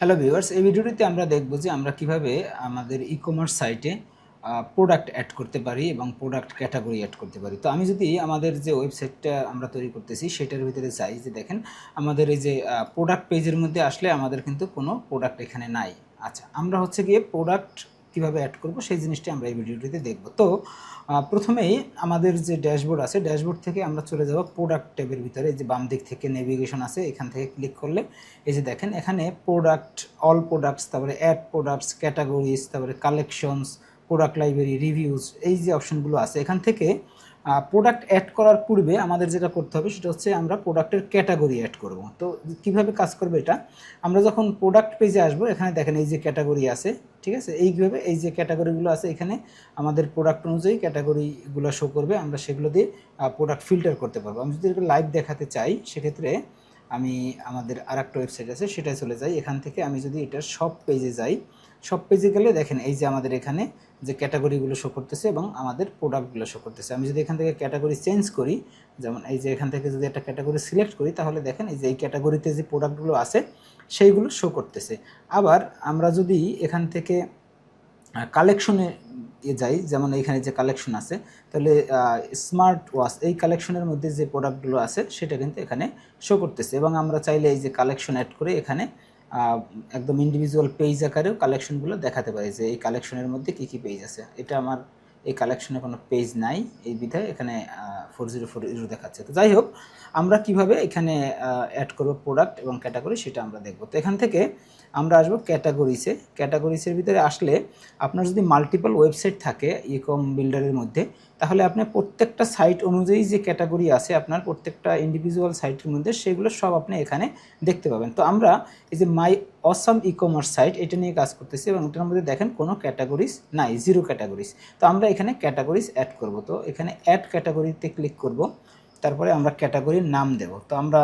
Hello viewers এই ভিডিওটিতে আমরা দেখব যে আমরা কীভাবে আমাদের ই কমার্স সাইটে প্রোডাক্ট অ্যাড করতে পারি এবং প্রোডাক্ট ক্যাটাগরি অ্যাড করতে পারি। তো আমি যদি আমাদের যে ওয়েবসাইটটা আমরা তৈরি করতেছি, সেটার ভিতরে যাই, যে দেখেন, আমাদের এই যে প্রোডাক্ট পেজের মধ্যে আসলে আমাদের কিন্তু কোনো প্রোডাক্ট এখানে নাই। আচ্ছা আমরা হচ্ছে গিয়ে প্রোডাক্ট কীভাবে অ্যাড করব, সেই জিনিসটি আমরা এই ভিডিওটিতে দেখব। তো প্রথমেই আমাদের যে ড্যাশবোর্ড আছে, ড্যাশবোর্ড থেকে আমরা চলে যাব প্রোডাক্ট ট্যাবের ভিতরে। যে বাম দিক থেকে নেভিগেশন আছে, এখান থেকে ক্লিক করলে এই যে দেখেন, এখানে প্রোডাক্ট অল প্রোডাক্টস তারপরে অ্যাড প্রোডাক্টস ক্যাটাগরিজ তারপরে কালেকশনস প্রোডাক্ট লাইব্রেরি রিভিউজ এই যে অপশনগুলো আছে, এখান থেকে প্রোডাক্ট অ্যাড করার পূর্বে আমাদের যেটা করতে হবে সেটা হচ্ছে আমরা প্রোডাক্টের ক্যাটাগরি অ্যাড করব। তো কীভাবে কাজ করবে এটা? আমরা যখন প্রোডাক্ট পেজে আসব, এখানে দেখেন এই যে ক্যাটাগরি আছে, ঠিক আছে? এইভাবে এই যে ক্যাটাগরিগুলো আছে, এখানে আমাদের প্রোডাক্ট অনুযায়ী ক্যাটাগরিগুলো শো করবে, আমরা সেগুলো দিয়ে প্রোডাক্ট ফিল্টার করতে পারব। আমি যদি লাইভ দেখাতে চাই, সেক্ষেত্রে আমি আমাদের আর একটা ওয়েবসাইট আছে সেটাই চলে যাই। এখান থেকে আমি যদি এটার সব পেজে যাই সব পেজে গেলে দেখেন এই যে আমাদের এখানে যে ক্যাটাগরিগুলো শো করতেছে এবং আমাদের প্রোডাক্টগুলো শো করতেছে। আমি যদি এখান থেকে ক্যাটাগরি চেঞ্জ করি, যেমন এই যে এখান থেকে যদি একটা ক্যাটাগরি সিলেক্ট করি, তাহলে দেখেন এই যে এই ক্যাটাগরিতে যে প্রোডাক্টগুলো আছে, সেইগুলো শো করতেছে। আবার আমরা যদি এখান থেকে কালেকশনে এ যাই, যেমন এখানে যে কালেকশন আছে, তাহলে স্মার্ট ওয়াচ এই কালেকশনের মধ্যে যে প্রোডাক্টগুলো আছে, সেটা কিন্তু এখানে শো করতেছে। এবং আমরা চাইলে এই যে কালেকশন অ্যাড করে এখানে একদম ইন্ডিভিজুয়াল পেজ আকারেও কালেকশনগুলো দেখাতে পারি যে এই কালেকশনের মধ্যে কী কী পেজ আছে। এটা আমার এই কালেকশনে কোনো পেজ নাই, এই বিধায় এখানে ফোর জিরো ফোর জিরো দেখাচ্ছে। তো যাই হোক, আমরা কীভাবে এখানে অ্যাড করব প্রোডাক্ট এবং ক্যাটাগরি সেটা আমরা দেখব। তো এখান থেকে আমরা আসব ক্যাটাগরিসে ক্যাটাগরিসের ভিতরে আসলে আপনার যদি মাল্টিপল ওয়েবসাইট থাকে ই কম বিল্ডারের মধ্যে তাহলে আপনি প্রত্যেকটা সাইট অনুযায়ী যে ক্যাটাগরি আছে, আপনার প্রত্যেকটা ইন্ডিভিজুয়াল সাইটের মধ্যে সেগুলো সব আপনি এখানে দেখতে পাবেন। তো আমরা এই যে my awesome e commerce site এটা নিয়ে কাজ করতেছি এবং এটার মধ্যে দেখেন কোনো ক্যাটাগরিজ নাই জিরো ক্যাটাগরিজ তো আমরা এখানে ক্যাটাগরিজ অ্যাড করব। তো এখানে অ্যাড ক্যাটাগরিতে ক্লিক করব, তারপরে আমরা ক্যাটাগরির নাম দেব। তো আমরা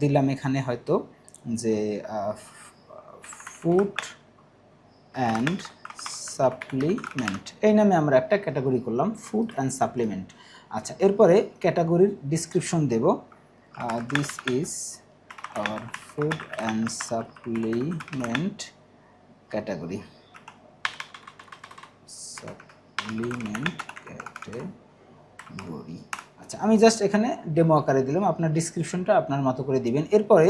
দিলাম এখানে হয়তো যে ফুড অ্যান্ড সাপ্লিমেন্ট এই নামে আমরা একটা ক্যাটাগরি করলাম ফুড অ্যান্ড সাপ্লিমেন্ট আচ্ছা এরপরে ক্যাটাগরির description Dev. This is our food and supplement category supplement category আচ্ছা আমি জাস্ট এখানে ডেমো আকারে দিলাম, আপনার ডিসক্রিপশনটা আপনার মতো করে দিবেন। এরপরে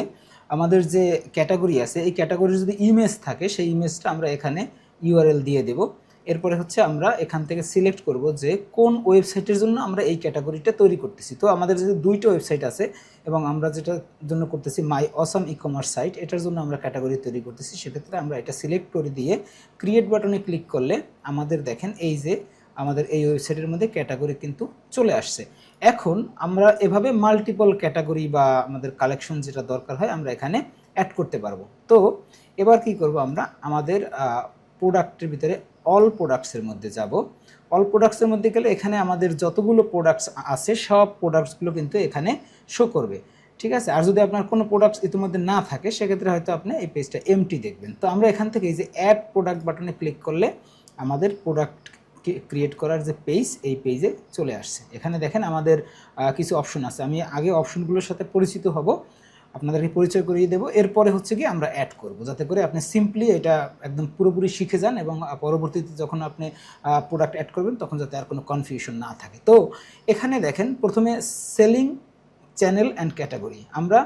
আমাদের যে ক্যাটাগরি আছে, এই ক্যাটাগরির যদি ইমেজ থাকে, সেই ইমেজটা আমরা এখানে ইউআরএল দিয়ে দেব। এরপরে হচ্ছে আমরা এখান থেকে সিলেক্ট করব যে কোন ওয়েবসাইটের জন্য আমরা এই ক্যাটাগরিটা তৈরি করতেছি। তো আমাদের যদি দুইটা ওয়েবসাইট আছে এবং আমরা যেটার জন্য করতেছি my awesome e commerce site এটার জন্য আমরা ক্যাটাগরি তৈরি করতেছি, সেক্ষেত্রে আমরা এটা সিলেক্ট করে দিয়ে ক্রিয়েট বাটনে ক্লিক করলে আমাদের দেখেন এই যে আমাদের এই ওয়েবসাইটের মধ্যে ক্যাটাগরি কিন্তু চলে আসছে। এখন আমরা এভাবে মাল্টিপল ক্যাটাগরি বা আমাদের কালেকশন যেটা দরকার হয় আমরা এখানে অ্যাড করতে পারব। তো এবার কি করব আমরা? আমাদের প্রোডাক্টের ভিতরে অল প্রোডাক্টসের মধ্যে যাব। অল প্রোডাক্টসের মধ্যে গেলে এখানে আমাদের যতগুলো প্রোডাক্টস আছে, সব প্রোডাক্টসগুলো কিন্তু এখানে শো করবে। ঠিক আছে? আর যদি আপনার কোনো প্রোডাক্টস ইতিমধ্যে না থাকে, সেক্ষেত্রে হয়তো আপনি এই পেজটা এমটি দেখবেন। তো আমরা এখান থেকে এই যে অ্যাড প্রোডাক্ট বাটনে ক্লিক করলে আমাদের প্রোডাক্ট ক্রিয়েট করার যে পেজ এই পেজে চলে আসছে। এখানে দেখেন আমাদের কিছু অপশন আছে। আমি আগে অপশনগুলোর সাথে পরিচিত হব। আপনাদেরকে পরিচয় করিয়ে দেবো। এরপরে হচ্ছে কি আমরা অ্যাড করব। যাতে করে আপনি সিম্পলি এটা একদম পুরোপুরি শিখে যান এবং পরবর্তীতে যখন আপনি প্রোডাক্ট অ্যাড করবেন, তখন যাতে আর কোনো কনফিউশন না থাকে। তো এখানে দেখেন, প্রথমে সেলিং চ্যানেল অ্যান্ড ক্যাটাগরি আমরা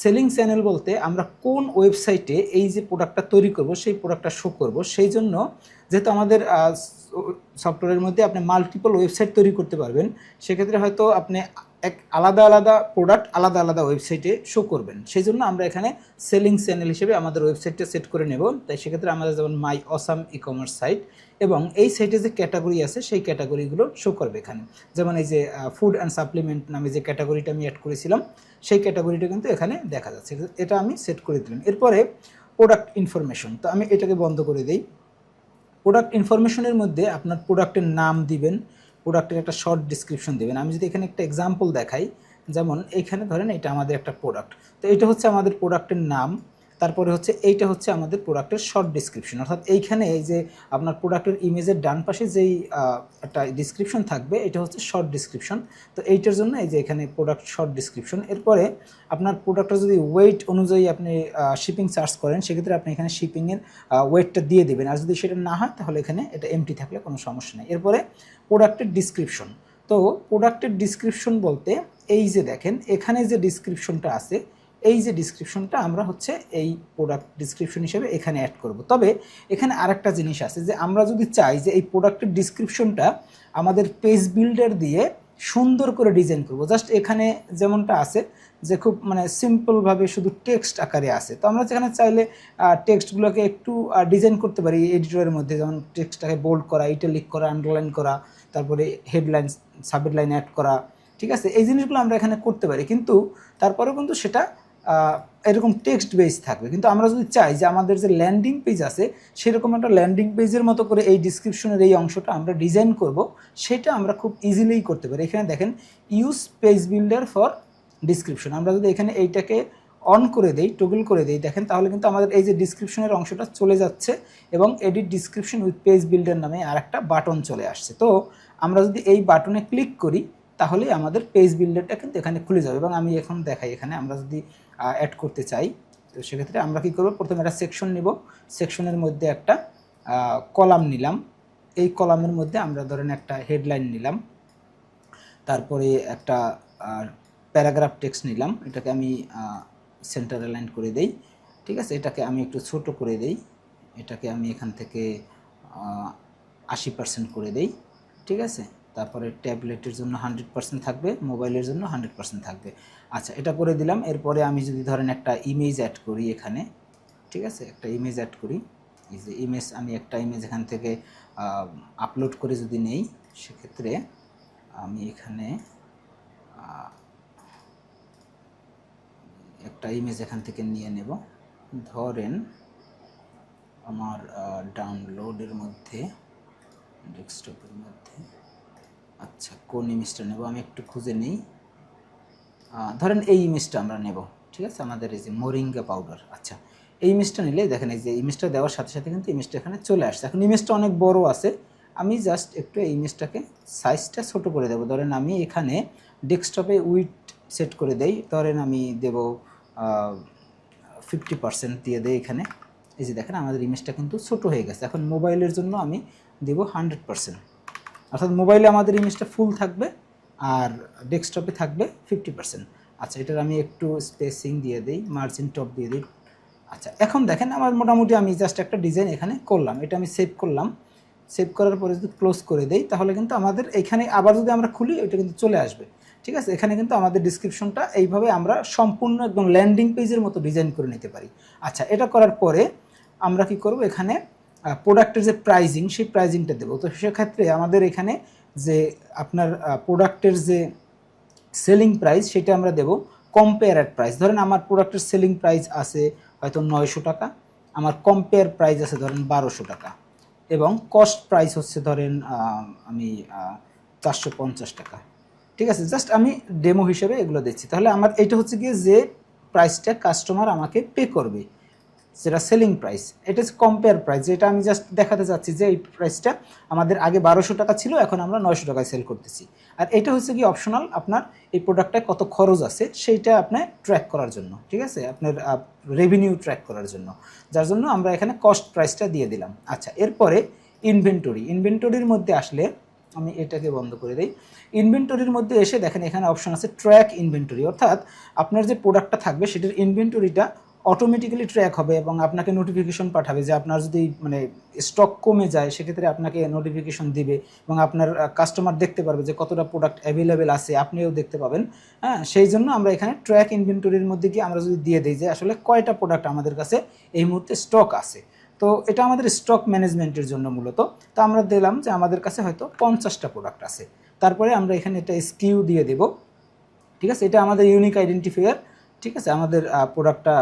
সেলিং চ্যানেল বলতে আমরা কোন ওয়েবসাইটে এই যে প্রোডাক্টটা তৈরি করব, সেই প্রোডাক্টটা শো করব। সেই জন্য যেহেতু আমাদের সফটওয়্যারের মধ্যে আপনি মাল্টিপল ওয়েবসাইট তৈরি করতে পারবেন, সেক্ষেত্রে হয়তো আপনি এক আলাদা আলাদা প্রোডাক্ট আলাদা আলাদা ওয়েবসাইটে শো করবেন। সেই জন্য আমরা এখানে সেলিং চ্যানেল হিসেবে আমাদের ওয়েবসাইটটা সেট করে নেব। তাই সেক্ষেত্রে আমাদের যেমন my awesome e commerce site এবং এই সাইটে যে ক্যাটাগরি আছে, সেই ক্যাটাগরিগুলো শো করবে এখানে। যেমন এই যে ফুড অ্যান্ড সাপ্লিমেন্ট নামে যে ক্যাটাগরিটা আমি অ্যাড করেছিলাম, সেই ক্যাটাগরিটা কিন্তু এখানে দেখা যাচ্ছে। এটা আমি সেট করে দিলাম। এরপরে প্রোডাক্ট ইনফরমেশন তো আমি এটাকে বন্ধ করে দিই। প্রোডাক্ট ইনফরমেশনের মধ্যে আপনার প্রোডাক্টের নাম দিবেন প্রোডাক্টের একটা শর্ট ডিসক্রিপশন দেবেন। আমি যদি এখানে একটা এক্সাম্পল দেখাই, যেমন এখানে ধরেন এটা আমাদের একটা প্রোডাক্ট তো এটা হচ্ছে আমাদের প্রোডাক্টের নাম। তারপরে হচ্ছে এইটা হচ্ছে আমাদের প্রোডাক্টের শর্ট ডিসক্রিপশন অর্থাৎ এইখানে এই যে আপনার প্রোডাক্টের ইমেজের ডান পাশে যেই একটা ডিসক্রিপশন থাকবে, এটা হচ্ছে শর্ট ডিসক্রিপশন তো এইটার জন্য এই যে এখানে প্রোডাক্ট শর্ট ডিসক্রিপশন এরপরে আপনার প্রোডাক্টটা যদি ওয়েট অনুযায়ী আপনি শিপিং চার্জ করেন, সেক্ষেত্রে আপনি এখানে শিপিংয়ের ওয়েটটা দিয়ে দেবেন। আর যদি সেটা না হয়, তাহলে এখানে এটা এমটি থাকলে কোনো সমস্যা নেই। এরপরে প্রোডাক্টের ডিসক্রিপশন তো প্রোডাক্টের ডিসক্রিপশন বলতে এই যে দেখেন, এখানে যে ডিসক্রিপশনটা আছে এই যে ডিসক্রিপশনটা আমরা হচ্ছে এই প্রোডাক্ট ডিসক্রিপশন হিসেবে এখানে অ্যাড করব। তবে এখানে আরেকটা জিনিস আছে যে, আমরা যদি চাই যে এই প্রোডাক্টের ডিসক্রিপশনটা আমাদের পেজ বিল্ডার দিয়ে সুন্দর করে ডিজাইন করব। জাস্ট এখানে যেমনটা আছে যে, খুব মানে সিম্পলভাবে শুধু টেক্সট আকারে আছে। তো আমরা যেখানে চাইলে টেক্সটগুলোকে একটু ডিজাইন করতে পারি এডিটরের মধ্যে। যেমন টেক্সটটাকে বোল্ড করা ইটালিক করা আন্ডারলাইন করা, তারপরে হেডলাইন সাবহেড লাইন অ্যাড করা, ঠিক আছে? এই জিনিসগুলো আমরা এখানে করতে পারি। কিন্তু তারপরেও কিন্তু সেটা এরকম টেক্সট বেস থাকবে। কিন্তু আমরা যদি চাই যে আমাদের যে ল্যান্ডিং পেজ আছে, সেরকম একটা ল্যান্ডিং পেজের মতো করে এই ডিসক্রিপশনের এই অংশটা আমরা ডিজাইন করব, সেটা আমরা খুব ইজিলিই করতে পারি। এখানে দেখেন use page builder for description আমরা যদি এখানে এইটাকে অন করে দেই টগল করে দেই, দেখেন, তাহলে কিন্তু আমাদের এই যে ডিসক্রিপশনের অংশটা চলে যাচ্ছে এবং edit description with page builder নামে আর একটা বাটন চলে আসছে। তো আমরা যদি এই বাটনে ক্লিক করি, তাহলেই আমাদের পেজ বিল্ডারটা কিন্তু এখানে খুলে যাবে এবং আমি এখন দেখাই। এখানে আমরা যদি অ্যাড করতে চাই, তো সেক্ষেত্রে আমরা কি করব? প্রথমে একটা সেকশন নিব। সেকশনের মধ্যে একটা কলাম নিলাম। এই কলামের মধ্যে আমরা ধরেন একটা হেডলাইন নিলাম। তারপরে একটা প্যারাগ্রাফ টেক্সট নিলাম। এটাকে আমি সেন্টার অ্যালাইন করে দেই। ঠিক আছে? এটাকে আমি একটু ছোট করে দেই। এটাকে আমি এখান থেকে আশি পার্সেন্ট করে দেই। ঠিক আছে? তারপরে ট্যাবলেটের জন্য হান্ড্রেড পার্সেন্ট থাকবে, মোবাইলের জন্য হান্ড্রেড পার্সেন্ট থাকবে। আচ্ছা এটা করে দিলাম, এরপরে আমি যদি ধরেন একটা ইমেজ অ্যাড করি এখানে, ঠিক আছে? একটা ইমেজ অ্যাড করি, এই যে ইমেজ আমি একটা ইমেজ এখান থেকে আপলোড করে যদি নেই, সেক্ষেত্রে আমি এখানে একটা ইমেজ এখান থেকে নিয়ে নেব। ধরেন আমার ডাউনলোডের মধ্যে ডেস্কটপের মধ্যে আচ্ছা কোন ইমেজটা নেব? আমি একটু খুঁজে নিই। ধরেন এই ইমেজটা আমরা নেব, ঠিক আছে? আমাদের এই যে মোরিঙ্গা পাউডার আচ্ছা। এই ইমেজটা নিলে দেখেন এই যে ইমেজটা দেওয়ার সাথে সাথে কিন্তু ইমেজটা এখানে চলে আসছে। এখন ইমেজটা অনেক বড় আছে। আমি জাস্ট একটু এই ইমেজটাকে সাইজটা ছোট করে দেবো। ধরেন আমি এখানে ডেস্কটপে উইট সেট করে দেই। ধরেন আমি দেব ফিফটি পার্সেন্ট দিয়ে দেয় এখানে। এই যে দেখেন আমাদের ইমেজটা কিন্তু ছোট হয়ে গেছে। এখন মোবাইলের জন্য আমি দেব হান্ড্রেড পার্সেন্ট অর্থাৎ মোবাইলে আমাদের ইমেজটা ফুল থাকবে আর ডেস্কটপে থাকবে ফিফটি পার্সেন্ট আচ্ছা এটার আমি একটু স্পেসিং দিয়ে দিই মার্জিন টপ দিয়ে দিই। আচ্ছা এখন দেখেন আমার মোটামুটি আমি জাস্ট একটা ডিজাইন এখানে করলাম। এটা আমি সেভ করলাম। সেভ করার পরে যদি ক্লোজ করে দেই, তাহলে কিন্তু আমাদের এখানে আবার যদি আমরা খুলি ওইটা কিন্তু চলে আসবে। ঠিক আছে? এখানে কিন্তু আমাদের ডিসক্রিপশনটা এইভাবে আমরা সম্পূর্ণ একদম ল্যান্ডিং পেজের মতো ডিজাইন করে নিতে পারি। আচ্ছা এটা করার পরে আমরা কি করব? এখানে প্রোডাক্টের যে প্রাইজিং সেই প্রাইজিংটা দেবো। তো সেক্ষেত্রে আমাদের এখানে যে আপনার প্রোডাক্টের যে সেলিং প্রাইস সেটা আমরা দেব কম্পেয়ার প্রাইস ধরেন আমার প্রোডাক্টের সেলিং প্রাইস আছে হয়তো নয়শো টাকা, আমার কম্পেয়ার প্রাইস আছে ধরেন বারোশো টাকা, এবং কস্ট প্রাইস হচ্ছে ধরেন আমি চারশো পঞ্চাশ টাকা। ঠিক আছে? জাস্ট আমি ডেমো হিসেবে এগুলো দিচ্ছি। তাহলে আমার, এটা হচ্ছে গিয়ে যে প্রাইসটা কাস্টমার আমাকে পে করবে। যেটা সেলিং প্রাইস এটা হচ্ছে কম্পেয়ার প্রাইস যেটা আমি জাস্ট দেখাতে চাচ্ছি যে এই প্রাইসটা আমাদের আগে বারোশো টাকা ছিল, এখন আমরা নয়শো টাকায় সেল করতেছি। আর এটা হচ্ছে কি অপশনাল আপনার এই প্রোডাক্টটায় কত খরচ আছে, সেইটা আপনার ট্র্যাক করার জন্য, ঠিক আছে? আপনার রেভিনিউ ট্র্যাক করার জন্য। যার জন্য আমরা এখানে কস্ট প্রাইসটা দিয়ে দিলাম। আচ্ছা এরপরে ইনভেন্টরি ইনভেন্টরির মধ্যে আসলে আমি এটাকে বন্ধ করে দিই। ইনভেন্টরির মধ্যে এসে দেখেন এখানে অপশন আছে ট্র্যাক ইনভেন্টরি অর্থাৎ আপনার যে প্রোডাক্টটা থাকবে, সেটার ইনভেন্টরিটা অটোমেটিক্যালি ট্র্যাক হবে এবং আপনাকে নোটিফিকেশন পাঠাবে যে আপনার যদি মানে স্টক কমে যায়, সেক্ষেত্রে আপনাকে নোটিফিকেশন দিবে এবং আপনার কাস্টমার দেখতে পারবে যে কতটা প্রোডাক্ট অ্যাভেলেবেল আছে, আপনিও দেখতে পাবেন। হ্যাঁ সেই জন্য আমরা এখানে ট্র্যাক ইনভেন্টরির মধ্যে গিয়ে আমরা যদি দিয়ে দিই যে আসলে কয়টা প্রোডাক্ট আমাদের কাছে এই মুহূর্তে স্টক আছে। তো এটা আমাদের স্টক ম্যানেজমেন্টের জন্য মূলত। তো আমরা দিলাম যে আমাদের কাছে হয়তো পঞ্চাশটা প্রোডাক্ট আছে। তারপরে আমরা এখানে এটা স্কিউ দিয়ে দেব। ঠিক আছে? এটা আমাদের ইউনিক আইডেন্টিফায়ার ঠিক আছে? আমাদের প্রোডাক্টটা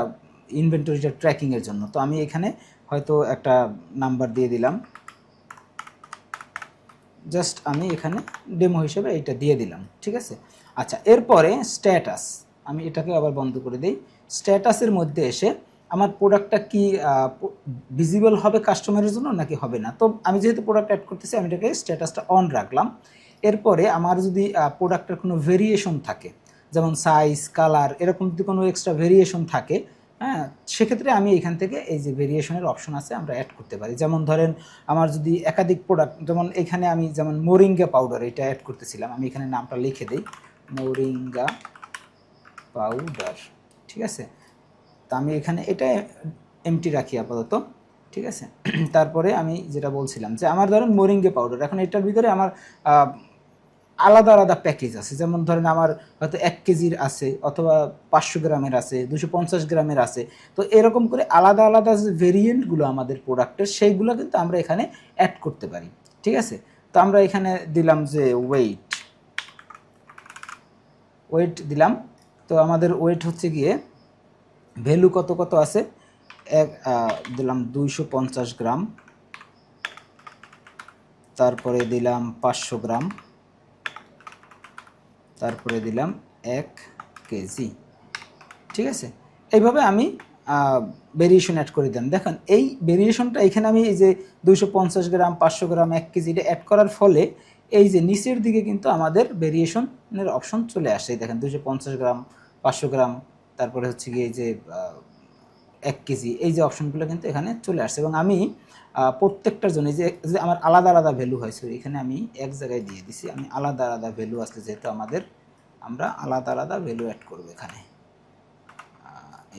ইনভেন্টরিটা ট্র্যাকিংয়ের জন্য। তো আমি এখানে হয়তো একটা নাম্বার দিয়ে দিলাম। জাস্ট আমি এখানে ডেমো হিসেবে এটা দিয়ে দিলাম, ঠিক আছে? আচ্ছা এরপরে স্ট্যাটাস আমি এটাকে আবার বন্ধ করে দিই। স্ট্যাটাসের মধ্যে এসে আমার প্রোডাক্টটা কি ভিজিবল হবে কাস্টমারের জন্য নাকি হবে না? তো আমি যেহেতু প্রোডাক্ট অ্যাড করতেছি, আমি এটাকে স্ট্যাটাসটা অন রাখলাম। এরপরে আমার যদি প্রোডাক্টের কোনো ভেরিয়েশন থাকে, যেমন সাইজ কালার এরকম যদি কোনো এক্সট্রা ভেরিয়েশন থাকে হ্যাঁ সেক্ষেত্রে আমি এখান থেকে এই যে ভেরিয়েশনের অপশন আছে আমরা অ্যাড করতে পারি। যেমন ধরেন, আমার যদি একাধিক প্রোডাক্ট যেমন এখানে আমি যেমন মোরিঙ্গা পাউডার এটা অ্যাড করতেছিলাম, আমি এখানে নামটা লিখে দিই। মোরিঙ্গা পাউডার ঠিক আছে? তা আমি এখানে এটা এমটি রাখি আপাতত, ঠিক আছে? তারপরে আমি যেটা বলছিলাম যে, আমার ধরেন মোরিঙ্গে পাউডার এখন এটার ভিতরে আমার আলাদা আলাদা প্যাকেজ আছে। যেমন ধরেন আমার হয়তো এক কেজির আছে অথবা পাঁচশো গ্রামের আছে, দুশো পঞ্চাশ গ্রামের আছে। তো এরকম করে আলাদা আলাদা যে ভেরিয়েন্টগুলো আমাদের প্রোডাক্টের সেইগুলো কিন্তু আমরা এখানে অ্যাড করতে পারি। ঠিক আছে? তো আমরা এখানে দিলাম যে ওয়েট ওয়েট দিলাম। তো আমাদের ওয়েট হচ্ছে গিয়ে ভ্যালু কত কত আছে? এক দিলাম দুইশো পঞ্চাশ গ্রাম। তারপরে দিলাম পাঁচশো গ্রাম। তারপরে দিলাম এক কেজি। ঠিক আছে? এইভাবে আমি ভেরিয়েশন অ্যাড করে দিলাম। দেখেন, এই ভেরিয়েশনটা এখানে আমি এই যে দুইশো পঞ্চাশ গ্রাম, পাঁচশো গ্রাম, এক কেজিটা অ্যাড করার ফলে এই যে নিচের দিকে কিন্তু আমাদের ভেরিয়েশনের অপশন চলে আসে। দেখেন দুশো গ্রাম, পাঁচশো গ্রাম, তারপরে হচ্ছে গিয়ে এই যে এক কেজি, এই যে অপশনগুলো কিন্তু এখানে চলে আসছে। এবং আমি প্রত্যেকটার জন্য যে যে আমার আলাদা আলাদা ভ্যালু হয় সরি এখানে আমি এক জায়গায় দিয়ে দিছি। আমি আলাদা আলাদা ভ্যালু আসলে যেহেতু আমাদের, আমরা আলাদা আলাদা ভ্যালু অ্যাড করব এখানে।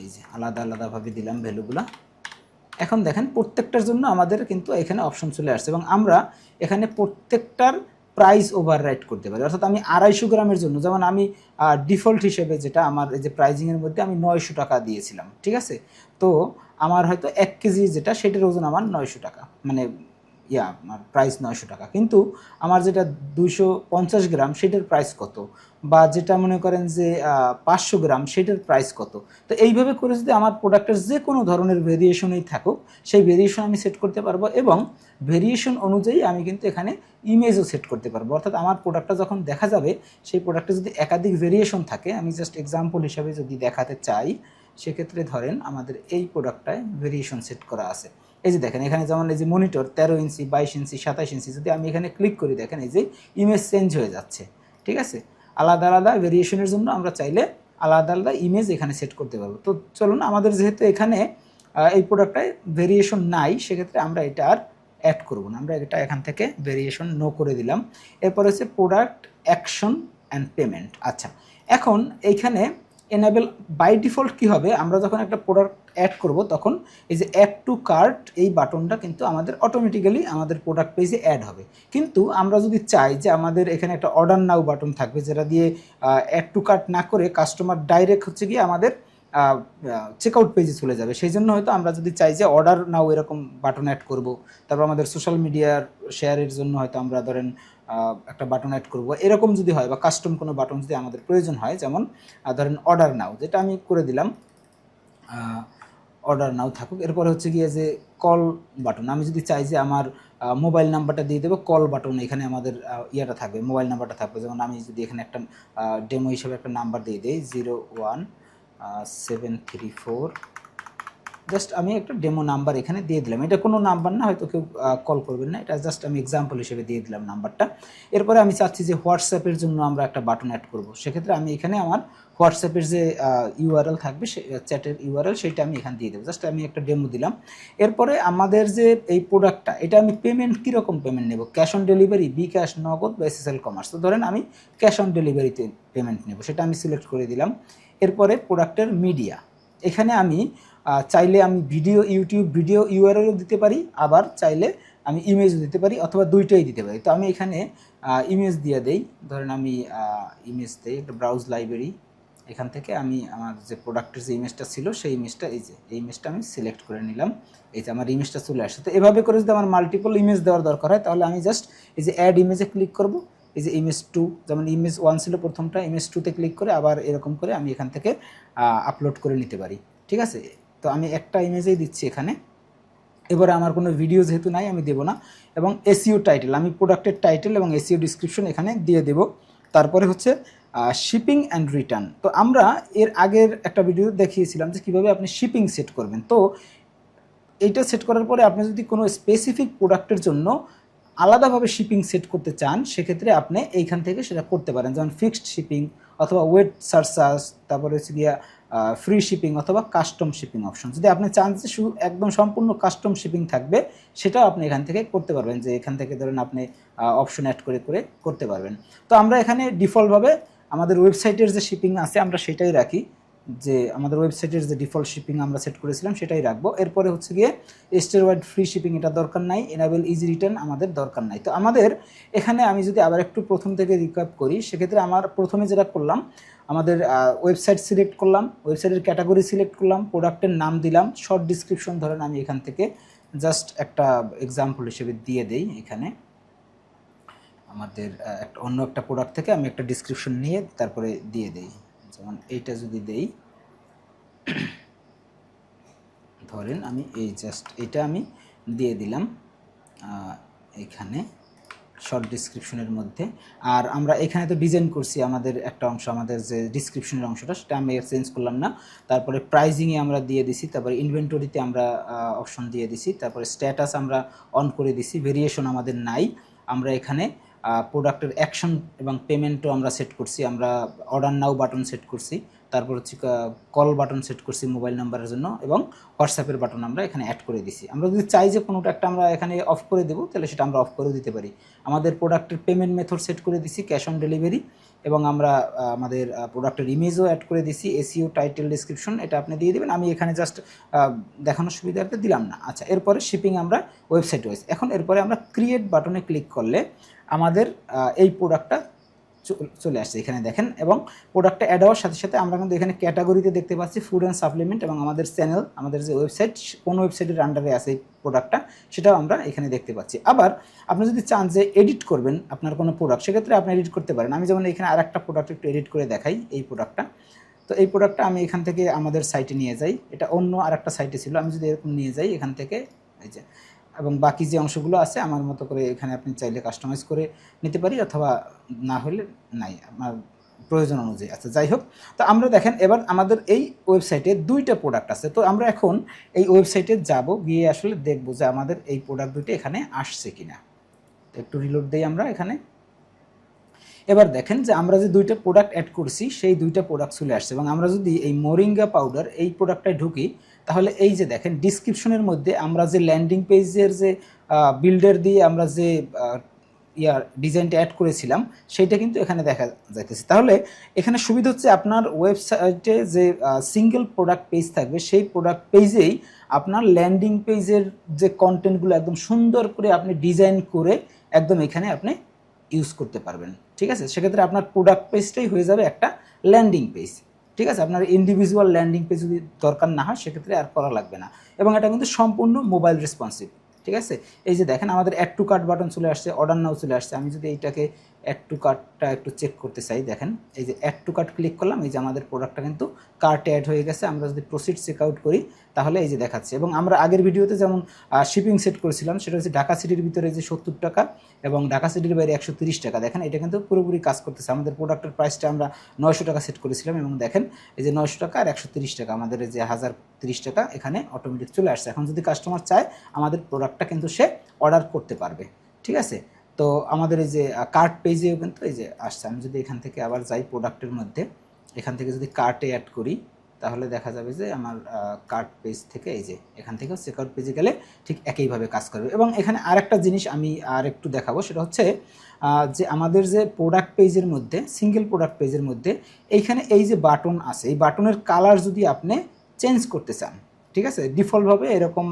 এই যে আলাদা আলাদাভাবে দিলাম ভ্যালুগুলা এখন দেখেন প্রত্যেকটার জন্য আমাদের কিন্তু এখানে অপশন চলে আসছে। এবং আমরা এখানে প্রত্যেকটার প্রাইস ওভার রাইট করতে পারি। অর্থাৎ আমি আড়াইশো গ্রামের জন্য, যেমন আমি ডিফল্ট হিসেবে যেটা আমার এই যে প্রাইজিংয়ের মধ্যে আমি নয়শো টাকা দিয়েছিলাম, ঠিক আছে? তো আমার হয়তো এক কেজি যেটা, সেটার ওজন আমার নয়শো টাকা মানে ইয়া, আমার প্রাইস নয়শো টাকা। কিন্তু আমার যেটা দুইশো পঞ্চাশ গ্রাম, সেটার প্রাইস কত? বা যেটা মনে করেন যে পাঁচশো গ্রাম, সেটার প্রাইস কত? তো এইভাবে করে যদি আমার প্রোডাক্টের যে কোনো ধরনের ভেরিয়েশনই থাকুক, সেই ভেরিয়েশন আমি সেট করতে পারব এবং ভেরিয়েশন অনুযায়ী আমি কিন্তু এখানে ইমেজও সেট করতে পারব। অর্থাৎ আমার প্রোডাক্টটা যখন দেখা যাবে, সেই প্রোডাক্টে যদি একাধিক ভেরিয়েশন থাকে, আমি জাস্ট এক্সাম্পল হিসাবে যদি দেখাতে চাই, সেক্ষেত্রে ধরেন আমাদের এই প্রোডাক্টটায় ভেরিয়েশন সেট করা আছে। এই যে দেখেন, এখানে যেমন এই যে মনিটর তেরো ইঞ্চি, বাইশ ইঞ্চি, সাতাশ ইঞ্চি, যদি আমি এখানে ক্লিক করি, দেখেন এই যে ইমেজ চেঞ্জ হয়ে যাচ্ছে, ঠিক আছে? আলাদা আলাদা ভেরিয়েশনের জন্য আমরা চাইলে আলাদা আলাদা ইমেজ এখানে সেট করতে পারব। তো চলুন, আমাদের যেহেতু এখানে এই প্রোডাক্টটায় ভেরিয়েশন নাই, সেক্ষেত্রে আমরা এটা আর অ্যাড করব না। আমরা এটা এখান থেকে ভেরিয়েশন নো করে দিলাম। এরপর হচ্ছে প্রোডাক্ট অ্যাকশন অ্যান্ড পেমেন্ট আচ্ছা এখন এইখানে এনাবেল বাই ডিফল্ট কি হবে? আমরা যখন একটা প্রোডাক্ট অ্যাড করব, তখন এই যে অ্যাড টু কার্ট এই বাটনটা কিন্তু আমাদের অটোমেটিক্যালি আমাদের প্রোডাক্ট পেজে অ্যাড হবে। কিন্তু আমরা যদি চাই যে আমাদের এখানে একটা অর্ডার নাও বাটন থাকবে, যেটা দিয়ে অ্যাড টু কার্ট না করে কাস্টমার ডাইরেক্ট হচ্ছে গিয়ে আমাদের চেক আউট পেজে চলে যাবে। সেই জন্য হয়তো আমরা যদি চাই যে অর্ডার নাও এরকম বাটন অ্যাড করব। তারপর আমাদের সোশ্যাল মিডিয়ার শেয়ারের জন্য হয়তো আমরা ধরেন একটা বাটন অ্যাড করব। এরকম যদি হয় বা কাস্টম কোনো বাটন যদি আমাদের প্রয়োজন হয়, যেমন ধরেন অর্ডার নাও যেটা আমি করে দিলাম অর্ডার নাও থাকুক। এরপরে হচ্ছে গিয়ে যে কল বাটন আমি যদি চাই যে আমার মোবাইল নাম্বারটা দিয়ে দেবো কল বাটন এখানে আমাদের ইয়েটা থাকবে মোবাইল নাম্বারটা থাকবে। যেমন আমি যদি এখানে একটা ডেমো হিসেবে একটা নাম্বার দিয়ে দিই zero one seven three four just আমি একটা ডেমো নাম্বার এখানে দিয়ে দিলাম। এটা কোনো নাম্বার না, হয়তো কেউ কল করবেন না। এটা জাস্ট আমি এক্সাম্পল হিসেবে দিয়ে দিলাম নাম্বারটা। এরপরে আমি চাচ্ছি যে হোয়াটসঅ্যাপের জন্য আমরা একটা বাটন অ্যাড করব। সেক্ষেত্রে আমি এখানে আমার হোয়াটসঅ্যাপের যে ইউআরএল থাকবে, সে চ্যাটের ইউআরএল সেটা আমি এখানে দিয়ে দেবো। জাস্ট আমি একটা ডেমো দিলাম। এরপরে আমাদের যে এই প্রোডাক্টটা এটা আমি পেমেন্ট কীরকম পেমেন্ট নেব? Cash on delivery B cash নগদ বা এসএসএল কমার্স তো ধরেন আমি ক্যাশ অন ডেলিভারিতে পেমেন্ট নেব। সেটা আমি সিলেক্ট করে দিলাম। এরপরে প্রোডাক্টের মিডিয়া এখানে আমি চাইলে আমি ভিডিও ইউটিউব, ভিডিও ইউআরএলও দিতে পারি, আবার চাইলে আমি ইমেজও দিতে পারি অথবা দুইটাই দিতে পারি। তো আমি এখানে ইমেজ দিয়ে দেই। ধরেন আমি ইমেজ দেই, একটা ব্রাউজ লাইব্রেরি এখান থেকে আমি আমার যে প্রোডাক্টের যে ইমেজটা ছিল, সেই ইমেজটা এই যে, এই ইমেজটা আমি সিলেক্ট করে নিলাম। এই যে আমার ইমেজটা চলে আসছে। তো এভাবে করে যদি আমার মাল্টিপল ইমেজ দেওয়ার দরকার হয়, তাহলে আমি জাস্ট এই যে অ্যাড ইমেজে ক্লিক করব। এই যে ইমেজ টু যেমন ইমেজ ওয়ান ছিল প্রথমটা ইমেজ টুতে ক্লিক করে আবার এরকম করে আমি এখান থেকে আপলোড করে নিতে পারি। ঠিক আছে? তো আমি একটা ইমেজেই দিচ্ছি এখানে। এবারে আমার কোনো ভিডিও যেহেতু নাই, আমি দেবো না। এবং এসিও টাইটেল আমি প্রোডাক্টের টাইটেল এবং এসিও ডিসক্রিপশন এখানে দিয়ে দেব। তারপরে হচ্ছে শিপিং অ্যান্ড রিটার্ন তো আমরা এর আগের একটা ভিডিও দেখিয়েছিলাম যে কীভাবে আপনি শিপিং সেট করবেন। তো এইটা সেট করার পরে আপনি যদি কোনো স্পেসিফিক প্রোডাক্টের জন্য আলাদাভাবে শিপিং সেট করতে চান, সেক্ষেত্রে আপনি এইখান থেকে সেটা করতে পারেন। যেমন ফিক্সড শিপিং অথবা ওয়েট সার্চার্জ তারপরে হচ্ছে গিয়া ফ্রি শিপিং অথবা কাস্টম শিপিং অপশন যদি আপনি চান যে শুধু একদম সম্পূর্ণ কাস্টম শিপিং থাকবে, সেটাও আপনি এখান থেকে করতে পারবেন যে এখান থেকে ধরেন আপনি অপশন অ্যাড করে করে করতে পারবেন। তো আমরা এখানে ডিফল্টভাবে আমাদের ওয়েবসাইটের যে শিপিং আছে, আমরা সেটাই রাখি। যে আমাদের ওয়েবসাইটের যে ডিফল্ট শিপিং আমরা সেট করেছিলাম, সেটাই রাখব। এরপরে হচ্ছে গিয়ে স্টের ওয়াইড ফ্রি শিপিং এটা দরকার নাই এনাবেল ইজি রিটার্ন আমাদের দরকার নাই। তো আমাদের এখানে আমি যদি আবার একটু প্রথম থেকে রিকাপ করি, সেক্ষেত্রে আমার প্রথমে যেটা করলাম, আমাদের ওয়েবসাইট সিলেক্ট করলাম ওয়েবসাইটের ক্যাটাগরি সিলেক্ট করলাম প্রোডাক্টের নাম দিলাম শর্ট ডিসক্রিপশন ধরেন আমি এখান থেকে জাস্ট একটা এক্সাম্পল হিসেবে দিয়ে দেই এখানে। আমাদের একটা অন্য একটা প্রোডাক্ট থেকে আমি একটা ডিসক্রিপশন নিয়ে তারপরে দিয়ে দেই। যেমন এইটা যদি দেই, ধরেন আমি এই জাস্ট এটা আমি দিয়ে দিলাম এখানে শর্ট ডিসক্রিপশনের মধ্যে। আর আমরা এখানে তো ডিজাইন করছি, আমাদের একটা অংশ, আমাদের যে ডিসক্রিপশনের অংশটা, সেটা আমি চেঞ্জ করলাম না। তারপরে প্রাইজিংয়ে আমরা দিয়ে দিছি, তারপরে ইনভেন্টরিতে আমরা অপশন দিয়ে দিছি, তারপরে স্ট্যাটাস আমরা অন করে দিছি ভেরিয়েশন আমাদের নাই। আমরা এখানে প্রোডাক্টের অ্যাকশন এবং পেমেন্টও আমরা সেট করছি। আমরা অর্ডার নাও বাটন সেট করছি। তারপর হচ্ছে কল বাটন সেট করছি মোবাইল নাম্বারের জন্য এবং হোয়াটসঅ্যাপের বাটন আমরা এখানে অ্যাড করে দিছি। আমরা যদি চাই যে কোনোটা একটা আমরা এখানে অফ করে দেবো, তাহলে সেটা আমরা অফ করেও দিতে পারি। আমাদের প্রোডাক্টের পেমেন্ট মেথড সেট করে দিছি ক্যাশ অন ডেলিভারি এবং আমরা আমাদের প্রোডাক্টের ইমেজও অ্যাড করে দিছি এসিও টাইটেল ডিসক্রিপশন এটা আপনি দিয়ে দেবেন। আমি এখানে জাস্ট দেখানোর সুবিধার্থে দিলাম না। আচ্ছা এরপরে শিপিং আমরা ওয়েবসাইট ওয়াইজ এখন এরপরে আমরা ক্রিয়েট বাটনে ক্লিক করলে আমাদের এই প্রোডাক্টটা চলে আসছে এখানে দেখেন। এবং প্রোডাক্টটা অ্যাড হওয়ার সাথে সাথে আমরা কিন্তু এখানে ক্যাটাগরিতে দেখতে পাচ্ছি ফুড অ্যান্ড সাপ্লিমেন্ট এবং আমাদের চ্যানেল আমাদের যে ওয়েবসাইট কোন ওয়েবসাইটের আন্ডারে আছে এই প্রোডাক্টটা সেটাও আমরা এখানে দেখতে পাচ্ছি। আবার আপনি যদি চান যে এডিট করবেন আপনার কোনো প্রোডাক্ট সেক্ষেত্রে আপনি এডিট করতে পারেন। আমি যেমন এখানে আর একটা প্রোডাক্ট একটু এডিট করে দেখাই এই প্রোডাক্টটা তো এই প্রোডাক্টটা আমি এখান থেকে আমাদের সাইটে নিয়ে যাই। এটা অন্য আর একটা সাইটে ছিল। আমি যদি এরকম নিয়ে যাই এখান থেকে, এই যে এবং বাকি যে অংশগুলো আছে, আমার মতো করে এখানে আপনি চাইলে কাস্টমাইজ করে নিতে পারি অথবা না হলে নাই, আমার প্রয়োজন অনুযায়ী। আচ্ছা যাই হোক, তো আমরা দেখেন এবার আমাদের এই ওয়েবসাইটে দুইটা প্রোডাক্ট আছে। তো আমরা এখন এই ওয়েবসাইটে যাব, গিয়ে আসলে দেখব যে আমাদের এই প্রোডাক্ট দুইটা এখানে আসছে কিনা। তো একটু রিলোড দেই আমরা এখানে। এবার দেখেন যে আমরা যে দুইটা প্রোডাক্ট অ্যাড করছি, সেই দুইটা প্রোডাক্ট চলে আসছে। এবং আমরা যদি এই মোরিঙ্গা পাউডার এই প্রোডাক্টটায় ঢুকি তাহলে এই যে দেখেন ডিসক্রিপশনের মধ্যে আমরা যে ল্যান্ডিং পেজের যে বিল্ডার দিয়ে আমরা যে ইয়ার ডিজাইনটা অ্যাড করেছিলাম, সেইটা কিন্তু এখানে দেখা যাইতেছে। তাহলে এখানে সুবিধা হচ্ছে আপনার ওয়েবসাইটে যে সিঙ্গেল প্রোডাক্ট পেজ থাকবে, সেই প্রোডাক্ট পেজেই আপনার ল্যান্ডিং পেজের যে কন্টেন্টগুলো একদম সুন্দর করে আপনি ডিজাইন করে একদম এখানে আপনি ইউজ করতে পারবেন। ঠিক আছে? সেক্ষেত্রে আপনার প্রোডাক্ট পেজটাই হয়ে যাবে একটা ল্যান্ডিং পেজ ঠিক আছে? আপনার ইন্ডিভিজুয়াল ল্যান্ডিং পেজ যদি দরকার না হয়, সেক্ষেত্রে আর করা লাগবে না। এবং এটা কিন্তু সম্পূর্ণ মোবাইল রেসপন্সিভ ঠিক আছে? এই যে দেখেন, আমাদের অ্যাড টু কার্ট বাটন চলে আসছে অর্ডার নাও চলে আসছে। আমি যদি এইটাকে অ্যাড টু কার্টটা একটু চেক করতে চাই, দেখেন। এই যে অ্যাড টু কার্ট ক্লিক করলাম, এই যে আমাদের প্রোডাক্টটা কিন্তু কার্টে অ্যাড হয়ে গেছে। আমরা যদি প্রসিড চেক আউট করি, তাহলে এই যে দেখাচ্ছে। এবং আমরা আগের ভিডিওতে যেমন শিপিং সেট করেছিলাম, সেটা হচ্ছে ঢাকা সিটির ভিতরে যে সত্তর টাকা এবং ঢাকা সিটির বাইরে একশো টাকা। দেখেন, এটা কিন্তু পুরোপুরি কাজ করতেছে। আমাদের প্রোডাক্টের প্রাইসটা আমরা নয়শো টাকা সেট করেছিলাম এবং দেখেন, এই যে নয়শো টাকা আর একশো টাকা, আমাদের যে হাজার তিরিশ টাকা এখানে অটোমেটিক চলে আসছে। এখন যদি কাস্টমার চায়, আমাদের প্রোডাক্টটা কিন্তু সে অর্ডার করতে পারবে। ঠিক আছে? তো আমাদের এই যে কার্ট পেজেও কিন্তু এই যে আসছে। আমি যদি এখান থেকে আবার যাই প্রোডাক্টের মধ্যে, এখান থেকে যদি কার্টে অ্যাড করি, তাহলে দেখা যাবে যে আমার কার্ট পেজ থেকে এই যে, এখান থেকেও চেকআউট পেজে গেলে ঠিক একইভাবে কাজ করবে। এবং এখানে আরেকটা জিনিস আমি আর একটু দেখাবো, সেটা হচ্ছে যে আমাদের যে প্রোডাক্ট পেজের মধ্যে সিঙ্গেল প্রোডাক্ট পেজের মধ্যে, এইখানে এই যে বাটন আছে, এই বাটনের কালার যদি আপনি চেঞ্জ করতে চান ঠিক আছে? ডিফল্টভাবে এরকম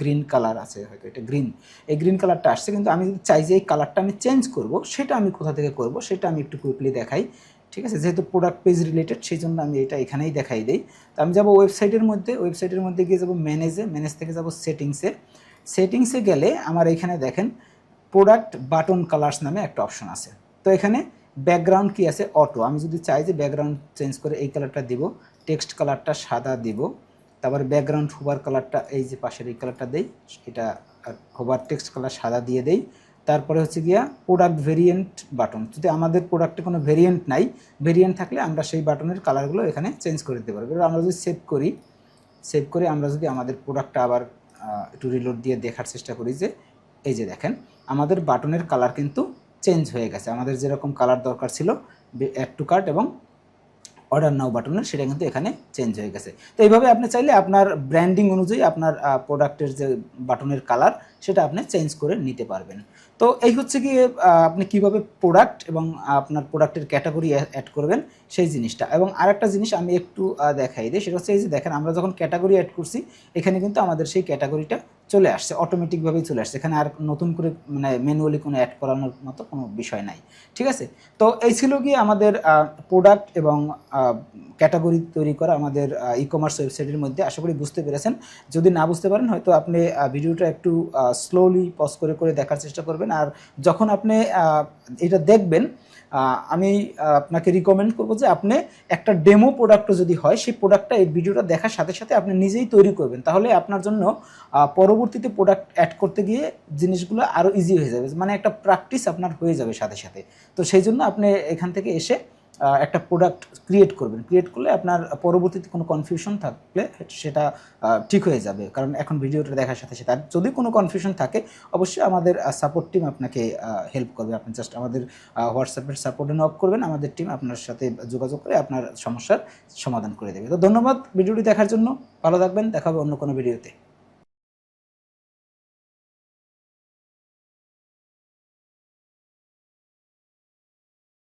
গ্রিন কালার আছে হয়তো, এটা গ্রিন এই গ্রিন কালারটা আসছে, কিন্তু আমি চাই যে এই কালারটা আমি চেঞ্জ করব, সেটা আমি কোথা থেকে করব, সেটা আমি একটু কুইকলি দেখাই, ঠিক আছে? যেহেতু প্রোডাক্ট পেজ রিলেটেড সেই জন্য আমি এটা এখানেই দেখাই দিই। তো আমি যাব ওয়েবসাইটের মধ্যে ওয়েবসাইটের মধ্যে গিয়ে যাব ম্যানেজে ম্যানেজ থেকে যাব সেটিংসে সেটিংসে গেলে আমার এখানে দেখেন প্রোডাক্ট বাটন কালার্স নামে একটা অপশন আছে। তো এখানে ব্যাকগ্রাউন্ড কি আছে? অটো আমি যদি চাই যে ব্যাকগ্রাউন্ড চেঞ্জ করে এই কালারটা দিব টেক্সট কালারটা সাদা দিব। তারপরে ব্যাকগ্রাউন্ড হোবার কালারটা এই যে পাশের এই কালারটা দেই, এটা হোবার টেক্সট কালার সাদা দিয়ে দেই। তারপরে হচ্ছে গিয়া প্রোডাক্ট ভেরিয়েন্ট বাটন যদি আমাদের প্রোডাক্টে কোনো ভেরিয়েন্ট নাই ভেরিয়েন্ট থাকলে আমরা সেই বাটনের কালারগুলো এখানে চেঞ্জ করে দিতে পারব। এবার আমরা যদি সেভ করি সেভ করে আমরা যদি আমাদের প্রোডাক্টটা আবার একটু রিলোড দিয়ে দেখার চেষ্টা করি যে, এই যে দেখেন, আমাদের বাটনের কালার কিন্তু চেঞ্জ হয়ে গেছে। আমাদের যেরকম কালার দরকার ছিল অ্যাড টু কার্ট এবং অর্ডার নাও বাটনের সেটা কিন্তু এখানে চেঞ্জ হয়ে গেছে। তো এইভাবে আপনি চাইলে আপনার ব্র্যান্ডিং অনুযায়ী আপনার প্রোডাক্টের যে বাটনের কালার সেটা আপনি চেঞ্জ করে নিতে পারবেন। তো এই হচ্ছে কি আপনি কীভাবে প্রোডাক্ট এবং আপনার প্রোডাক্টের ক্যাটাগরি অ্যাড করবেন সেই জিনিসটা। এবং আরেকটা জিনিস আমি একটু দেখাই দিই, সেটা হচ্ছে এই যে দেখেন, আমরা যখন ক্যাটাগরি অ্যাড করছি, এখানে কিন্তু আমাদের সেই ক্যাটাগরিটা চলে আসছে অটোমেটিকভাবেই চলে আসছে। এখানে আর নতুন করে মানে ম্যানুয়ালি কোনো অ্যাড করানোর মতো কোনো বিষয় নাই, ঠিক আছে? তো এই ছিল কি আমাদের প্রোডাক্ট এবং ক্যাটাগরি তৈরি করা আমাদের ই কমার্স ওয়েবসাইটের মধ্যে। আশা করি বুঝতে পেরেছেন। যদি না বুঝতে পারেন, হয়তো আপনি ভিডিওটা একটু স্লোলি পজ করে করে দেখার চেষ্টা করবেন। আর যখন আপনি এটা দেখবেন আমি আপনাকে রিকমেন্ড করব যে আপনি একটা ডেমো প্রোডাক্টও যদি হয়, সেই প্রোডাক্টটা এই ভিডিওটা দেখার সাথে সাথে আপনি নিজেই তৈরি করবেন। তাহলে আপনার জন্য পরবর্তীতে প্রোডাক্ট অ্যাড করতে গিয়ে জিনিসগুলো আরও ইজি হয়ে যাবে। মানে একটা প্র্যাকটিস আপনার হয়ে যাবে সাথে সাথে। তো সেই জন্য আপনি এখান থেকে এসে একটা প্রোডাক্ট ক্রিয়েট করবেন। ক্রিয়েট করলে আপনার পরবর্তীতে কোনো কনফিউশন থাকলে সেটা ঠিক হয়ে যাবে। কারণ এখন ভিডিওটা দেখার সাথে সাথে আর যদি কোনো কনফিউশন থাকে, অবশ্যই আমাদের সাপোর্ট টিম আপনাকে হেল্প করবে। আপনি জাস্ট আমাদের হোয়াটসঅ্যাপের সাপোর্টে নক করবেন। আমাদের টিম আপনার সাথে যোগাযোগ করে আপনার সমস্যার সমাধান করে দেবে। তো ধন্যবাদ ভিডিওটি দেখার জন্য। ভালো থাকবেন। দেখা হবে অন্য কোনো ভিডিওতে